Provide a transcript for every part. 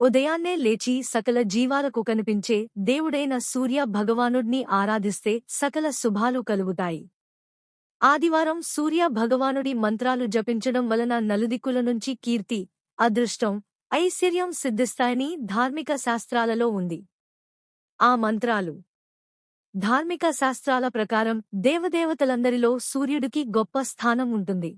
ఉదయాన్నే లేచి సకల జీవాలకు కనిపించే దేవుడైన సూర్య భగవానుడిని ఆరాధిస్తే సకల శుభాలు కలుగుతాయి. ఆదివారం సూర్య భగవానుడి మంత్రాలు జపించడం వలన నలుదిక్కుల నుంచి కీర్తి అదృష్టం ఐశ్వర్యం సిద్ధిస్తాయని ధార్మిక శాస్త్రాలలో ఉంది. ఆ మంత్రాలు ధార్మిక శాస్త్రాల ప్రకారం దేవదేవతలందరిలో సూర్యుడికి గొప్ప స్థానం ఉంటుంది.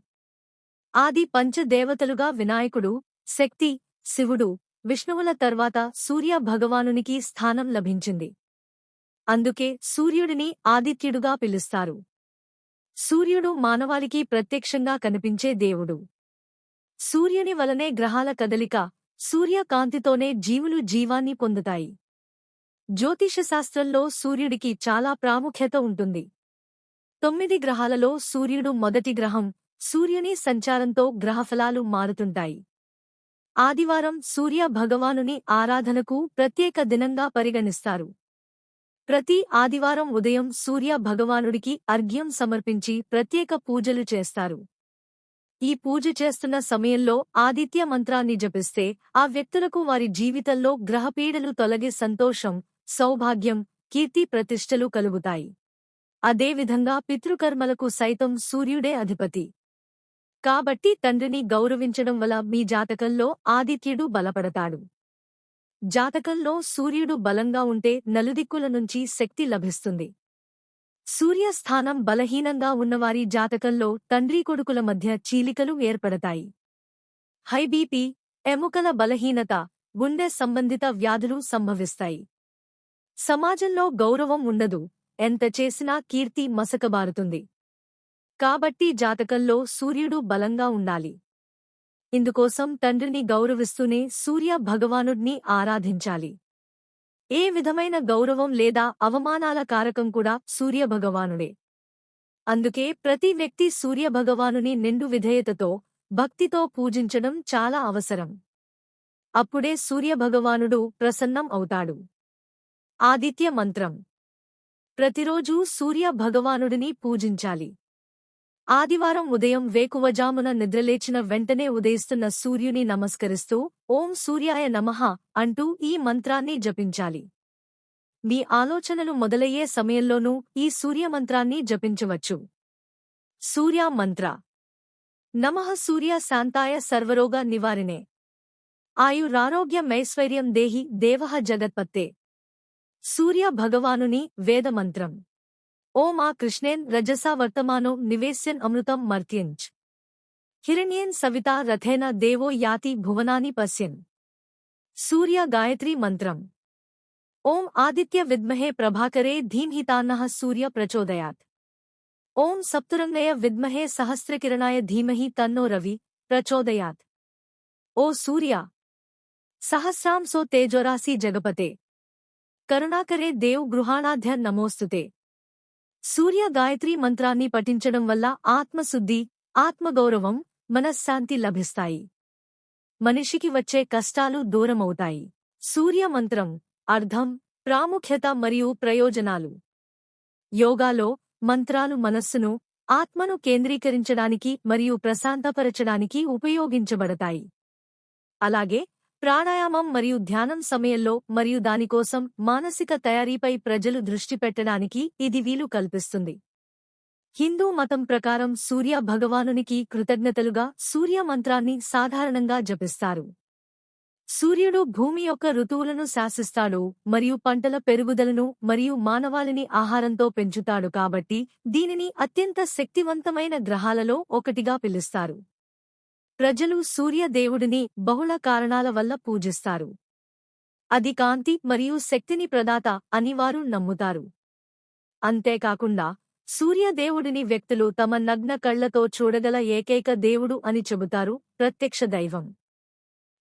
ఆది పంచదేవతలుగా వినాయకుడు శక్తి శివుడు విష్ణువుల తర్వాత సూర్య భగవానునికి స్థానం లభించింది. అందుకే సూర్యుడిని ఆదిత్యుడుగా పిలుస్తారు. సూర్యుడు మానవాళికి ప్రత్యక్షంగా కనిపించే దేవుడు. సూర్యుని వలనే గ్రహాల కదలిక సూర్యకాంతితోనే జీవులు జీవాన్ని పొందుతాయి. జ్యోతిషశాస్త్రంలో సూర్యుడికి చాలా ప్రాముఖ్యత ఉంటుంది. తొమ్మిది గ్రహాలలో సూర్యుడు మొదటి గ్రహం సూర్యుని సంచారంతో గ్రహఫలాలు మారుతుంటాయి. ఆదివారం సూర్య భగవానుని ఆరాధనకు ప్రత్యేక దినంగా పరిగణిస్తారు. ప్రతి ఆదివారం ఉదయం సూర్య భగవానుడికి అర్ఘ్యం సమర్పించి ప్రత్యేక పూజలు చేస్తారు. ఈ పూజ చేస్తున్న సమయంలో ఆదిత్య మంత్రాన్ని జపిస్తే ఆ వ్యక్తులకు వారి జీవితంలో గ్రహపీడలు తొలగి సంతోషం సౌభాగ్యం కీర్తి ప్రతిష్టలు కలుగుతాయి. అదేవిధంగా పితృకర్మలకు సైతం సూర్యుడే అధిపతి. కాబట్టి తండ్రిని గౌరవించడం వల్ల మీ జాతకంలో ఆదిత్యుడు బలపడతాడు. జాతకంలో సూర్యుడు బలంగా ఉంటే నలుదిక్కుల నుంచి శక్తి లభిస్తుంది. సూర్యస్థానం బలహీనంగా ఉన్నవారి జాతకంలో తండ్రి కొడుకుల మధ్య చీలికలు ఏర్పడతాయి. హైబీపీ ఎముకల బలహీనత గుండె సంబంధిత వ్యాధులు సంభవిస్తాయి. సమాజంలో గౌరవం ఉండదు. ఎంత చేసినా కీర్తి మసకబారుతుంది. కాబట్టి జాతకంలో సూర్యుడు బలంగా ఉండాలి. ఇందుకోసం తండ్రిని గౌరవిస్తూనే సూర్య భగవానుడిని ఆరాధించాలి. ఏ విధమైన గౌరవం లేదా అవమానాల కారకం కూడా సూర్యభగవానుడే అందుకే ప్రతి వ్యక్తి సూర్యభగవానుని నిండు విధేయతతో భక్తితో పూజించడం చాలా అవసరం. అప్పుడే సూర్యభగవానుడు ప్రసన్నం అవుతాడు. ఆదిత్య మంత్రం. ప్రతిరోజూ సూర్య భగవానుడిని పూజించాలి. ఆదివారం ఉదయం వేకువజామున నిద్రలేచిన వెంటనే ఉదయిస్తున్న సూర్యుని నమస్కరిస్తూ ఓం సూర్యాయ నమః అంటూ ఈ మంత్రాన్ని జపించాలి. మీ ఆలోచనలు మొదలయ్యే సమయంలోనూ ఈ సూర్యమంత్రాన్ని జపించవచ్చు. సూర్య మంత్ర. నమః సూర్య శాంతాయ సర్వరోగ నివారిణే. ఆయురారోగ్యమైశ్వర్యం దేహి దేవః జగత్పత్తే. సూర్య భగవానుని వేదమంత్రం. ఓం ఆ కృష్ణేన్ రజసా వర్తమానో నివేశ్యన్ అమృతం మర్త్యంచ్ హిరణ్యేన్ సవితా రథేన దేవో యాతి భువనాని పశ్యన్ సూర్య గాయత్రీ మంత్రం ఓం ఆదిత్య విద్మహే ప్రభాకరే ధీమ్హితాన్నః సూర్య ప్రచోదయాత్ ఓం సప్తురంగయ విద్మహే సహస్రకిరణాయ ధీమహి తన్నో రవి ప్రచోదయాత్ ఓ సూర్య సహస్రాంసో తేజోరాసి జగపతే కరుణాకరే దేవ్ గృహాణాధ్య నమోస్తుతే సూర్య గాయత్రీ మంత్రాన్ని పఠించడం వల్ల ఆత్మశుద్ధి ఆత్మగౌరవం మనశ్శాంతి లభిస్తాయి. మనిషికి వచ్చే కష్టాలు దూరమవుతాయి. సూర్య మంత్రం అర్థం ప్రాముఖ్యత మరియు ప్రయోజనాలు. యోగాలో మంత్రాలు మనస్సును ఆత్మను కేంద్రీకరించడానికి మరియు ప్రశాంతపరచడానికి ఉపయోగించబడతాయి. అలాగే ప్రాణాయామం మరియు ధ్యానం సమయంలో మరియు దానికోసం మానసిక తయారీపై ప్రజలు దృష్టి పెట్టడానికి ఇది వీలు కల్పిస్తుంది. హిందూ మతం ప్రకారం సూర్య భగవానునికి కృతజ్ఞతలుగా సూర్య మంత్రాన్ని సాధారణంగా జపిస్తారు. సూర్యుడు భూమి యొక్క ఋతువులను శాసిస్తాడు మరియు పంటల పెరుగుదలను మరియు మానవాళిని ఆహారంతో పెంచుతాడు కాబట్టి దీనిని అత్యంత శక్తివంతమైన గ్రహాలలో ఒకటిగా పిలుస్తారు. ప్రజలు సూర్యదేవుడిని బహుళ కారణాల వల్ల పూజిస్తారు. అది కాంతి మరియు శక్తిని ప్రదాత అని వారు నమ్ముతారు. అంతేకాకుండా సూర్యదేవుడిని వ్యక్తులు తమ నగ్న కళ్ళతో చూడగల ఏకైక దేవుడు అని చెబుతారు ప్రత్యక్ష దైవం.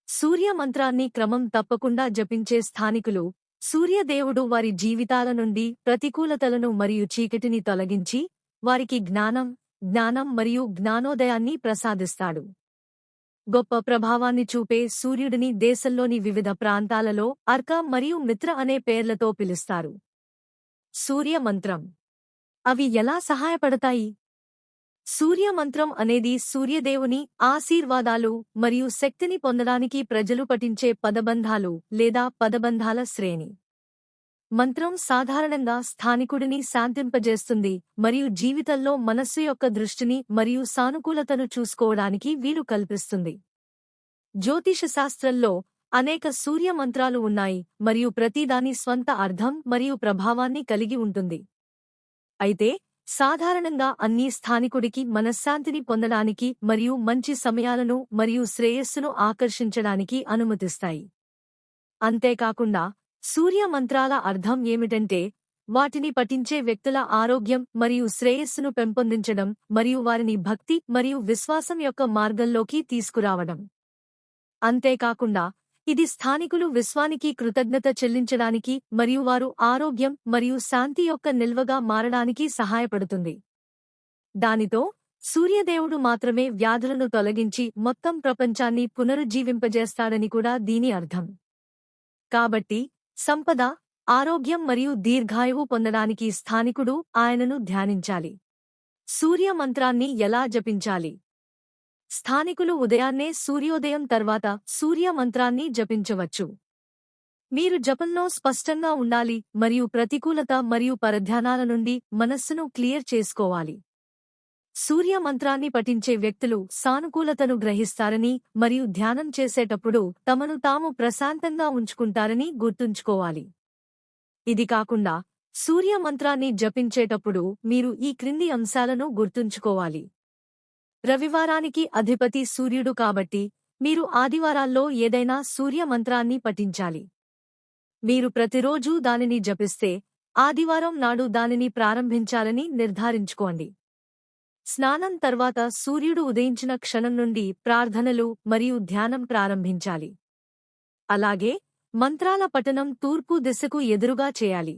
సూర్య మంత్రాన్ని క్రమం తప్పకుండా జపించే స్థానికులు సూర్యదేవుడు వారి జీవితాల నుండి ప్రతికూలతలను మరియు చీకటిని తొలగించి వారికి జ్ఞానం జ్ఞానం మరియు జ్ఞానోదయాన్ని ప్రసాదిస్తాడు. గొప్ప ప్రభావాన్ని చూపే సూర్యుడిని దేశంలోని వివిధ ప్రాంతాలలో అర్క మరియు మిత్ర అనే పేర్లతో పిలుస్తారు. సూర్య మంత్రం. అవి ఎలా సహాయపడతాయి? సూర్య మంత్రం అనేది సూర్యదేవుని ఆశీర్వాదాలు మరియు శక్తిని పొందడానికి ప్రజలు పఠించే పదబంధాలు లేదా పదబంధాల శ్రేణి. మంత్రం సాధారణంగా స్థానికుడిని శాంతింపజేస్తుంది మరియు జీవితంలో మనస్సు యొక్క దృష్టిని మరియు సానుకూలతను చూసుకోవడానికి వీలు కల్పిస్తుంది. జ్యోతిష శాస్త్రంలో అనేక సూర్య మంత్రాలు ఉన్నాయి మరియు ప్రతిదాని స్వంత అర్థం మరియు ప్రభావాన్ని కలిగి ఉంటుంది. అయితే సాధారణంగా అన్ని స్థానికుడికి మనశ్శాంతిని పొందడానికి మరియు మంచి సమయాలను మరియు శ్రేయస్సును ఆకర్షించడానికి అనుమతిస్తాయి. అంతేకాకుండా సూర్య మంత్రాల అర్థం ఏమిటంటే వాటిని పఠించే వ్యక్తుల ఆరోగ్యం మరియు శ్రేయస్సును పెంపొందించడం మరియు వారిని భక్తి మరియు విశ్వాసం యొక్క మార్గంలోకి తీసుకురావడం. అంతేకాకుండా ఇది స్థానికులు విశ్వానికి కృతజ్ఞత చెల్లించడానికి మరియు వారు ఆరోగ్యం మరియు శాంతి యొక్క నిల్వగా మారడానికి సహాయపడుతుంది. దానితో సూర్యదేవుడు మాత్రమే వ్యాధులను తొలగించి మొత్తం ప్రపంచాన్ని పునరుజ్జీవింపజేస్తాడని కూడా దీని అర్థం. కాబట్టి సంపద ఆరోగ్యం మరియు దీర్ఘాయువు పొందడానికి స్థానికుడు ఆయనను ధ్యానించాలి. సూర్య మంత్రాన్ని ఎలా జపించాలి? స్థానికులు ఉదయాన్నే సూర్యోదయం తర్వాత సూర్య మంత్రాన్ని జపించవచ్చు. మీరు జపంలో స్పష్టంగా ఉండాలి మరియు ప్రతికూలత మరియు పరధ్యానాల నుండి మనస్సును క్లియర్ చేసుకోవాలి. సూర్య మంత్రాన్ని పఠించే వ్యక్తులు సానుకూలతను గ్రహిస్తారని మరియు ధ్యానం చేసేటప్పుడు తమను తాము ప్రశాంతంగా ఉంచుకుంటారని గుర్తుంచుకోవాలి. ఇది కాకుండా సూర్య మంత్రాన్ని జపించేటప్పుడు మీరు ఈ క్రింది అంశాలను గుర్తుంచుకోవాలి. రవివారానికి అధిపతి సూర్యుడు కాబట్టి మీరు ఆదివారాల్లో ఏదైనా సూర్య మంత్రాన్ని పఠించాలి. మీరు ప్రతిరోజూ దానిని జపిస్తే ఆదివారం నాడు దానిని ప్రారంభించాలని నిర్ధారించుకోండి. స్నానం తర్వాత సూర్యుడు ఉదయించిన క్షణం నుండి ప్రార్థనలు మరియు ధ్యానం ప్రారంభించాలి. అలాగే మంత్రాల పఠనం తూర్పు దిశకు ఎదురుగా చేయాలి.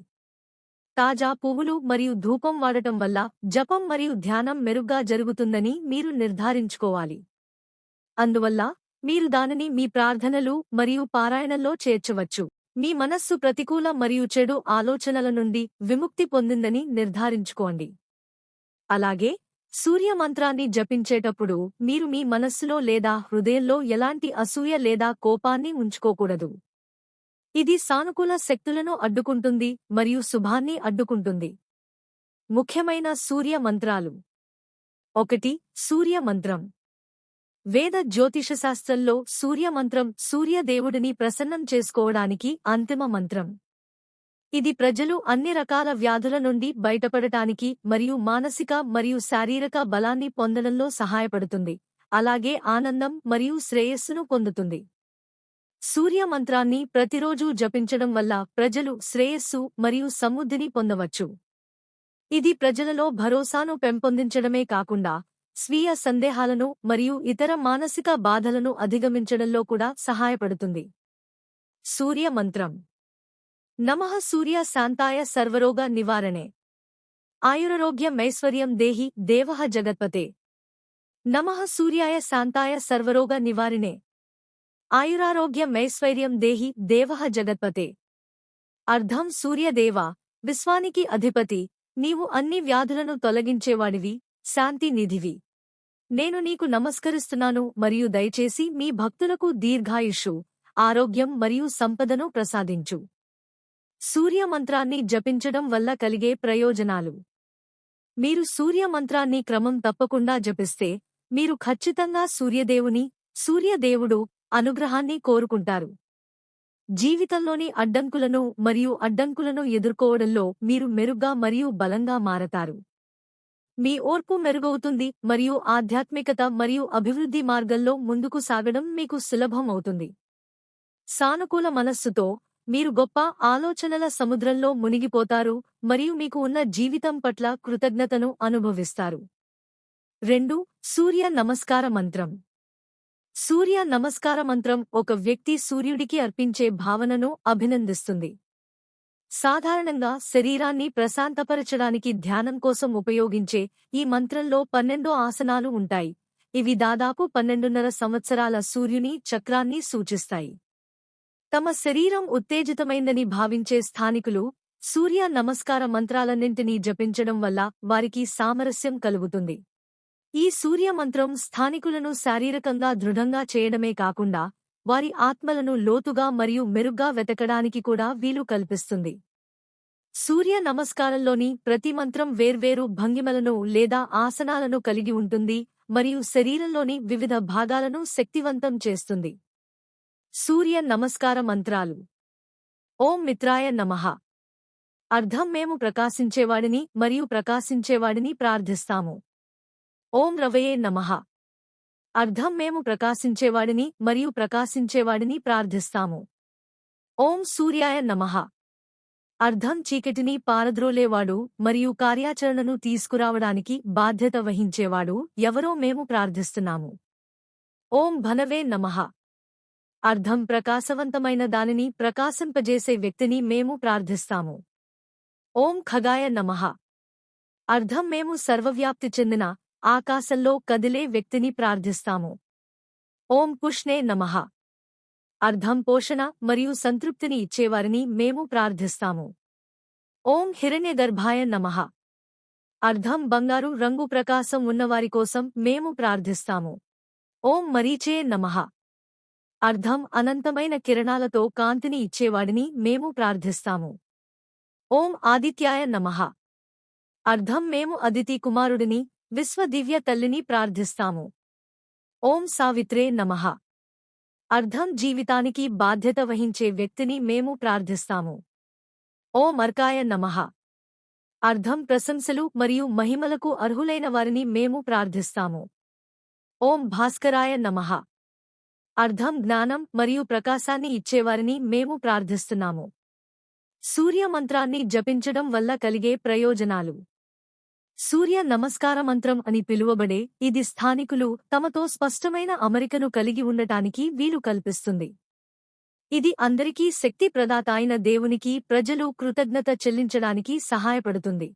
తాజా పువ్వులు మరియు ధూపం వాడటం వల్ల జపం మరియు ధ్యానం మెరుగ్గా జరుగుతుందని మీరు నిర్ధారించుకోవాలి. అందువల్ల మీరు దానిని మీ ప్రార్థనలు మరియు పారాయణంలో చేర్చవచ్చు. మీ మనస్సు ప్రతికూల మరియు చెడు ఆలోచనల నుండి విముక్తి పొందిందని నిర్ధారించుకోండి. అలాగే సూర్య మంత్రాన్ని జపించేటప్పుడు మీరు మీ మనస్సులో లేదా హృదయంలో ఎలాంటి అసూయ లేదా కోపాన్ని ఉంచుకోకూడదు. ఇది సానుకూల శక్తులను అడ్డుకుంటుంది మరియు శుభాన్ని అడ్డుకుంటుంది. ముఖ్యమైన సూర్య మంత్రాలు ఒకటి సూర్య మంత్రం వేద జ్యోతిషశాస్త్రంలో సూర్యమంత్రం సూర్యదేవుడిని ప్రసన్నం చేసుకోవడానికి అంతిమ మంత్రం. ఇది ప్రజలు అన్ని రకాల వ్యాధుల నుండి బయటపడటానికి మరియు మానసిక మరియు శారీరక బలాన్ని పొందడంలో సహాయపడుతుంది. అలాగే ఆనందం మరియు శ్రేయస్సును పొందుతుంది. సూర్య మంత్రాన్ని ప్రతిరోజూ జపించడం వల్ల ప్రజలు శ్రేయస్సు మరియు సమృద్ధిని పొందవచ్చు. ఇది ప్రజలలో భరోసాను పెంపొందించడమే కాకుండా స్వీయ సందేహాలను మరియు ఇతర మానసిక బాధలను అధిగమించడంలో కూడా సహాయపడుతుంది. సూర్య మంత్రం నమః సూర్య శాంతాయ సర్వరోగ నివారణే. ఆయురారోగ్య మైశ్వర్యం దేహి దేవః జగత్పతే. నమః సూర్యాయ శాంతాయ సర్వరోగ నివారణే. ఆయురారోగ్యమైశ్వర్యం దేహి దేవః జగత్పతే. అర్ధం సూర్యదేవ విశ్వానికి అధిపతి నీవు అన్ని వ్యాధులను తొలగించేవాడివి శాంతి నిధివి. నేను నీకు నమస్కరిస్తున్నాను మరియు దయచేసి మీ భక్తులకు దీర్ఘాయుషు ఆరోగ్యం మరియు సంపదను ప్రసాదించు. సూర్యమంత్రాన్ని జపించడం వల్ల కలిగే ప్రయోజనాలు. మీరు సూర్యమంత్రాన్ని క్రమం తప్పకుండా జపిస్తే మీరు ఖచ్చితంగా సూర్యదేవుని సూర్యదేవుడు అనుగ్రహాన్ని కోరుకుంటారు. జీవితంలోని అడ్డంకులను మరియు అడ్డంకులను ఎదుర్కోవడంలో మీరు మెరుగ్గా మరియు బలంగా మారతారు. మీ ఓర్పు మెరుగవుతుంది మరియు ఆధ్యాత్మికత మరియు అభివృద్ధి మార్గంలో ముందుకు సాగడం మీకు సులభం అవుతుంది. సానుకూల మనస్సుతో మీరు గొప్ప ఆలోచనల సముద్రంలో మునిగిపోతారు మరియు మీకు ఉన్న జీవితం పట్ల కృతజ్ఞతను అనుభవిస్తారు. రెండు సూర్య నమస్కార మంత్రం. సూర్య నమస్కార మంత్రం ఒక వ్యక్తి సూర్యుడికి అర్పించే భావనను అభినందిస్తుంది. సాధారణంగా శరీరాన్ని ప్రశాంతపరచడానికి ధ్యానం కోసం ఉపయోగించే ఈ మంత్రంలో పన్నెండో ఆసనాలు ఉంటాయి. ఇవి దాదాపు పన్నెండున్నర సంవత్సరాల సూర్యుని చక్రాన్ని సూచిస్తాయి. తమ శరీరం ఉత్తేజితమైందని భావించే స్థానికులు సూర్య నమస్కార మంత్రాలన్నింటినీ జపించడం వల్ల వారికి సామరస్యం కలుగుతుంది. ఈ సూర్య మంత్రం స్థానికులను శారీరకంగా దృఢంగా చేయడమే కాకుండా వారి ఆత్మలను లోతుగా మరియు మెరుగ్గా వెతకడానికి కూడా వీలు కల్పిస్తుంది. సూర్య నమస్కారంలోని ప్రతి మంత్రం వేర్వేరు భంగిమలను లేదా ఆసనాలను కలిగి ఉంటుంది మరియు శరీరంలోని వివిధ భాగాలను శక్తివంతం చేస్తుంది. సూర్య నమస్కార మంత్రాలు. ఓం మిత్రాయ నమః. అర్థం మేము ప్రకాశించేవాడిని మరియు ప్రకాశించేవాడిని ప్రార్థిస్తాము. ఓం రవయే నమః. అర్థం మేము ప్రకాశించేవాడిని మరియు ప్రకాశించేవాడిని ప్రార్థిస్తాము. ఓం సూర్యాయ నమః. అర్థం చీకటిని పారద్రోలేవాడు మరియు కార్యాచరణను తీసుకురావడానికి బాధ్యత వహించేవాడు ఎవరో మేము ప్రార్థిస్తున్నాము. ఓం భనవే నమః. అర్థం ప్రకాశవంతమైన దానిని ప్రకాశింపజేసే వ్యక్తిని మేము ప్రార్థిస్తాము. ఓం ఖగాయ నమః. అర్థం మేము సర్వవ్యాప్తి చెందిన ఆకాశంలో కదిలే వ్యక్తిని ప్రార్థిస్తాము. ఓం కుష్ణే నమః. అర్థం పోషణ మరియు సంతృప్తిని ఇచ్చేవారిని మేము ప్రార్థిస్తాము. ఓం హిరణ్యగర్భాయ నమః. అర్థం బంగారు రంగు ప్రకాశం ఉన్నవారి కోసం మేము ప్రార్థిస్తాము. ఓం మరీచే నమః. అర్థం అనంతమైన కిరణాలతో కాంతిని ఇచ్చేవాడిని మేము ప్రార్థిస్తాము. ఓం ఆదిత్యాయ నమః. అర్థం మేము అదితి కుమారుడిని విశ్వదివ్య తల్లిని ప్రార్థిస్తాము. ఓం సావిత్రే నమః. అర్థం జీవితానికి బాధ్యత వహించే వ్యక్తిని మేము ప్రార్థిస్తాము. ఓం మర్కాయ నమః. అర్థం ప్రశంసలు మరియు మహిమలకు అర్హులైన వారిని మేము ప్రార్థిస్తాము. ఓం భాస్కరాయ నమః. అర్థం జ్ఞానం మరియు ప్రకాశాన్ని ఇచ్చేవారిని మేము ప్రార్థిస్తున్నాము. సూర్య మంత్రాన్ని జపించడం వల్ల కలిగే ప్రయోజనాలు. సూర్య నమస్కార మంత్రం అని పిలువబడే ఇది స్థానికులు తమతో స్పష్టమైన అమరికను కలిగి ఉండటానికి వీలు కల్పిస్తుంది. ఇది అందరికీ శక్తి ప్రదాత అయిన దేవునికి ప్రజలు కృతజ్ఞత చెల్లించడానికి సహాయపడుతుంది.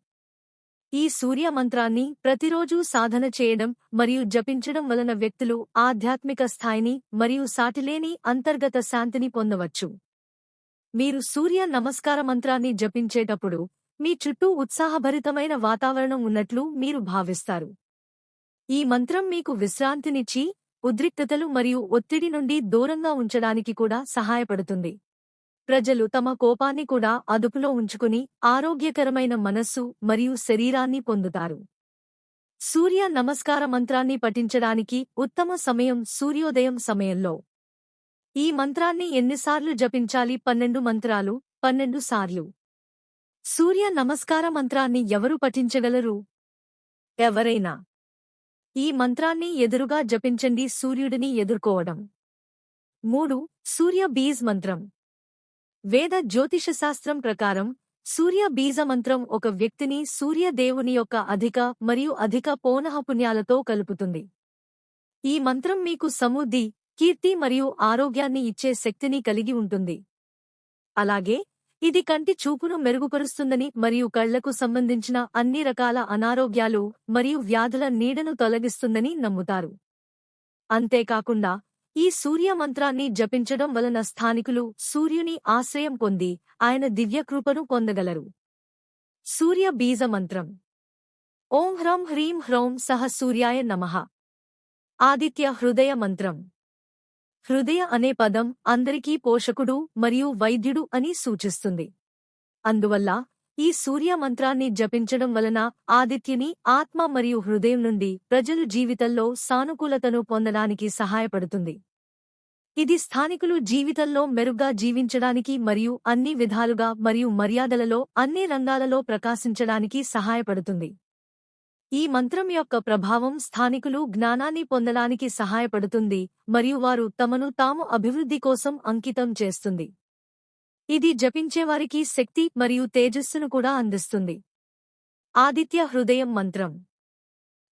ఈ సూర్య మంత్రాన్ని ప్రతిరోజూ సాధన చేయడం మరియు జపించడం వలన వ్యక్తులు ఆధ్యాత్మిక స్థాయిని మరియు సాటిలేని అంతర్గత శాంతిని పొందవచ్చు. మీరు సూర్య నమస్కార మంత్రాన్ని జపించేటప్పుడు మీ చుట్టూ ఉత్సాహభరితమైన వాతావరణం ఉన్నట్లు మీరు భావిస్తారు. ఈ మంత్రం మీకు విశ్రాంతినిచ్చి ఉద్రిక్తతలు మరియు ఒత్తిడి నుండి దూరంగా ఉంచడానికి కూడా సహాయపడుతుంది. ప్రజలు తమ కోపాన్ని కూడా అదుపులో ఉంచుకుని ఆరోగ్యకరమైన మనస్సు మరియు శరీరాన్ని పొందుతారు. సూర్య నమస్కార మంత్రాన్ని పఠించడానికి ఉత్తమ సమయం సూర్యోదయం సమయంలో. ఈ మంత్రాన్ని ఎన్నిసార్లు జపించాలి? పన్నెండు మంత్రాలు పన్నెండు సార్లు. సూర్య నమస్కార మంత్రాన్ని ఎవరు పఠించగలరు? ఎవరైనా. ఈ మంత్రాన్ని ఎదురుగా జపించండి సూర్యుడిని ఎదుర్కోవడం. మూడు సూర్య బీజ్ మంత్రం. వేద జ్యోతిషశాస్త్రం ప్రకారం సూర్య బీజ మంత్రం ఒక వ్యక్తిని సూర్యదేవుని యొక్క అధిక మరియు అధిక పౌనఃపుణ్యాలతో కలుపుతుంది. ఈ మంత్రం మీకు సమృద్ధి కీర్తి మరియు ఆరోగ్యాన్ని ఇచ్చే శక్తిని కలిగి ఉంటుంది. అలాగే ఇది కంటి చూపును మెరుగుపరుస్తుందని మరియు కళ్ళకు సంబంధించిన అన్ని రకాల అనారోగ్యాలు మరియు వ్యాధుల నీడను తొలగిస్తుందని నమ్ముతారు. అంతేకాకుండా ఈ సూర్య మంత్రాన్ని జపించడం వలన స్థానికులు సూర్యుని ఆశ్రయం పొంది ఆయన దివ్యకృపను పొందగలరు. సూర్య బీజ మంత్రం ఓం హ్రం హ్రీం హ్రౌం సహ సూర్యాయ నమః. ఆదిత్య హృదయ మంత్రం. హృదయ అనే పదం అందరికీ పోషకుడు మరియు వైద్యుడు అని సూచిస్తుంది. అందువల్ల ఈ సూర్య మంత్రాన్ని జపించడం వలన ఆదిత్యని ఆత్మ మరియు హృదయం నుండి ప్రజలు జీవితంలో సానుకూలతను పొందడానికి సహాయపడుతుంది. ఇది స్థానికులు జీవితంలో మెరుగ్గా జీవించడానికి మరియు అన్ని విధాలుగా మరియు మర్యాదలలో అన్ని రంగాలలో ప్రకాశించడానికి సహాయపడుతుంది. ఈ మంత్రం యొక్క ప్రభావం స్థానికులు జ్ఞానాన్ని పొందడానికి సహాయపడుతుంది మరియు వారు తమను తాము అభివృద్ధి కోసం అంకితం చేస్తుంది. ఇది జపించేవారికి శక్తి మరియు తేజస్సును కూడా అందిస్తుంది. ఆదిత్య హృదయం మంత్రం.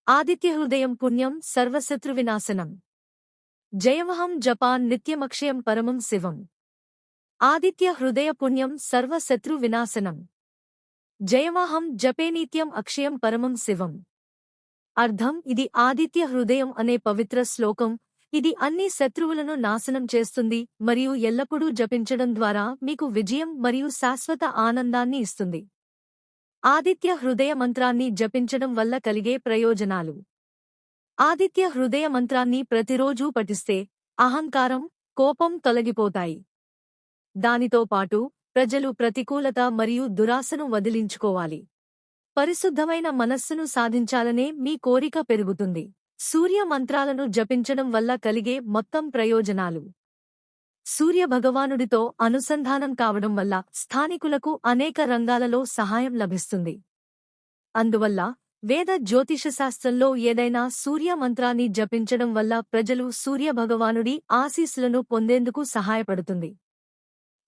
ఆదిత్య హృదయం పుణ్యం సర్వశత్రు వినాశనం. జయమహం జపాన్ నిత్యమక్షయం పరమం శివం. ఆదిత్య హృదయ పుణ్యం సర్వశత్రు వినాశనం. జపే నిత్యం అక్షయం పరమం శివం. అర్థం ఇది ఆదిత్య హృదయం అనే పవిత్ర శ్లోకం ఇది అన్ని శత్రువులను నాశనం చేస్తుంది మరియు ఎల్లప్పుడూ జపించడం ద్వారా మీకు విజయం మరియు శాశ్వత ఆనందాన్ని ఇస్తుంది. ఆదిత్య హృదయ మంత్రాన్ని జపించడం వల్ల కలిగే ప్రయోజనాలు. ఆదిత్య హృదయ మంత్రాన్ని ప్రతిరోజూ పఠిస్తే అహంకారం కోపం తొలగిపోతాయి. దానితో పాటు ప్రజలు ప్రతికూలత మరియు దురాశను వదిలించుకోవాలి. పరిశుద్ధమైన మనస్సును సాధించాలనే మీ కోరిక పెరుగుతుంది. సూర్య మంత్రాలను జపించడం వల్ల కలిగే మొత్తం ప్రయోజనాలు. సూర్య భగవానుడితో అనుసంధానం కావడం వల్ల స్థానికులకు అనేక రంగాలలో సహాయం లభిస్తుంది. అందువల్ల వేద జ్యోతిషశాస్త్రంలో ఏదైనా సూర్య మంత్రాన్ని జపించడం వల్ల ప్రజలు సూర్య భగవానుడి ఆశీస్సులను పొందేందుకు సహాయపడుతుంది.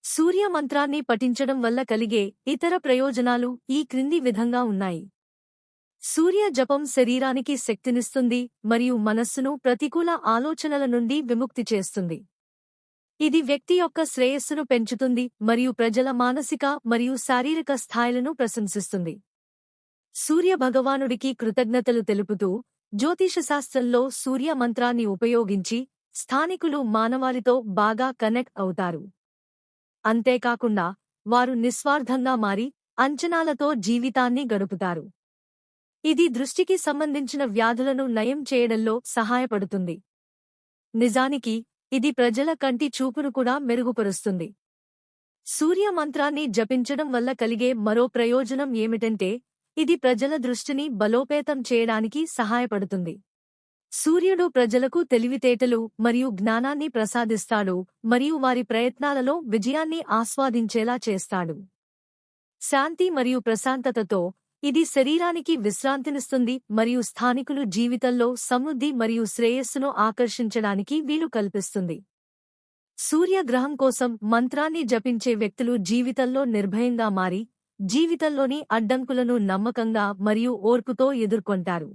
సూర్య మంత్రాన్ని పఠించడం వల్ల కలిగే ఇతర ప్రయోజనాలు ఈ క్రింది విధంగా ఉన్నాయి. సూర్య జపం శరీరానికి శక్తినిస్తుంది మరియు మనస్సును ప్రతికూల ఆలోచనల నుండి విముక్తి చేస్తుంది. ఇది వ్యక్తి యొక్క శ్రేయస్సును పెంచుతుంది మరియు ప్రజల మానసిక మరియు శారీరక స్థాయిలను ప్రశంసిస్తుంది. సూర్య భగవానుడికి కృతజ్ఞతలు తెలుపుతూ జ్యోతిషశాస్త్రంలో సూర్య మంత్రాన్ని ఉపయోగించి స్థానికులు మానవాళితో బాగా కనెక్ట్ అవుతారు. అంతేకాకుండా వారు నిస్వార్థంగా మారి అంచనాలతో జీవితాన్ని గడుపుతారు. ఇది దృష్టికి సంబంధించిన వ్యాధులను నయం చేయడంలో సహాయపడుతుంది. నిజానికి ఇది ప్రజల కంటి చూపును కూడా మెరుగుపరుస్తుంది. సూర్య మంత్రాన్ని జపించడం వల్ల కలిగే మరో ప్రయోజనం ఏమిటంటే ఇది ప్రజల దృష్టిని బలోపేతం చేయడానికి సహాయపడుతుంది. సూర్యుడు ప్రజలకు తెలివితేటలు మరియు జ్ఞానాన్ని ప్రసాదిస్తాడు మరియు వారి ప్రయత్నాలలో విజయాన్ని ఆస్వాదించేలా చేస్తాడు. శాంతి మరియు ప్రశాంతతతో ఇది శరీరానికి విశ్రాంతినిస్తుంది మరియు స్థానికులు జీవితంలో సమృద్ధి మరియు శ్రేయస్సును ఆకర్షించడానికి వీలు కల్పిస్తుంది. సూర్యగ్రహం కోసం మంత్రాన్ని జపించే వ్యక్తులు జీవితంలో నిర్భయంగా మారి జీవితంలోని అడ్డంకులను నమ్మకంగా మరియు ఓర్పుతో ఎదుర్కొంటారు.